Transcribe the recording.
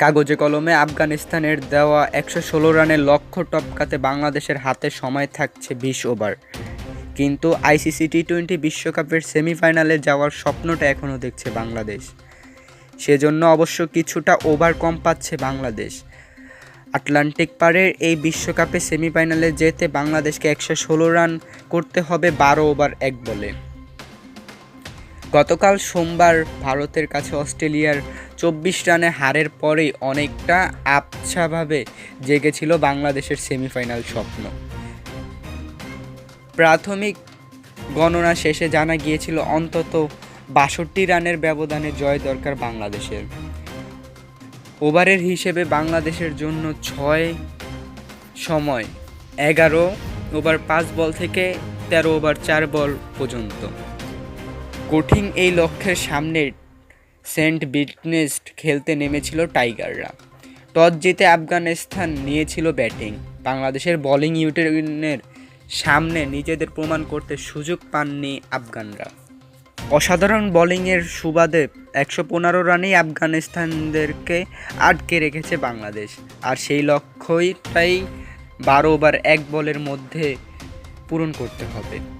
কাগজে কলমে আফগানিস্তানের দেওয়া একশো ষোলো রানের লক্ষ্য টপকাতে বাংলাদেশের হাতে সময় থাকছে বিশ ওভার। কিন্তু আইসিসি টি টোয়েন্টি বিশ্বকাপের সেমিফাইনালে যাওয়ার স্বপ্নটা এখনও দেখছে বাংলাদেশ। সেজন্য অবশ্য কিছুটা ওভার কম পাচ্ছে বাংলাদেশ। আটলান্টিক পারের এই বিশ্বকাপে সেমিফাইনালে যেতে বাংলাদেশকে একশো ষোলো রান করতে হবে বারো ওভার এক বলে। গতকাল সোমবার ভারতের কাছে অস্ট্রেলিয়ার চব্বিশ রানে হারের পরেই অনেকটা আবছাভাবে জেগেছিল বাংলাদেশের সেমিফাইনাল স্বপ্ন। প্রাথমিক গণনা শেষে জানা গিয়েছিল, অন্তত বাষট্টি রানের ব্যবধানে জয় দরকার বাংলাদেশের। ওভারের হিসেবে বাংলাদেশের জন্য ছয় সময়, এগারো ওভার পাঁচ বল থেকে তেরো ওভার চার বল পর্যন্ত। কঠিন এই লক্ষ্যের সামনে সেন্ট বিটনেস্ট খেলতে নেমেছিল টাইগাররা। টস জিতে আফগানিস্তান নিয়েছিল ব্যাটিং। বাংলাদেশের বোলিং ইউনিটের সামনে নিজেদের প্রমাণ করতে সুযোগ পাননি আফগানরা। অসাধারণ বোলিংয়ের সুবাদে একশো পনেরো রানেই আফগানিস্তানদেরকে আটকে রেখেছে বাংলাদেশ। আর সেই লক্ষ্যটাই বারো ওভার এক বলের মধ্যে পূরণ করতে হবে।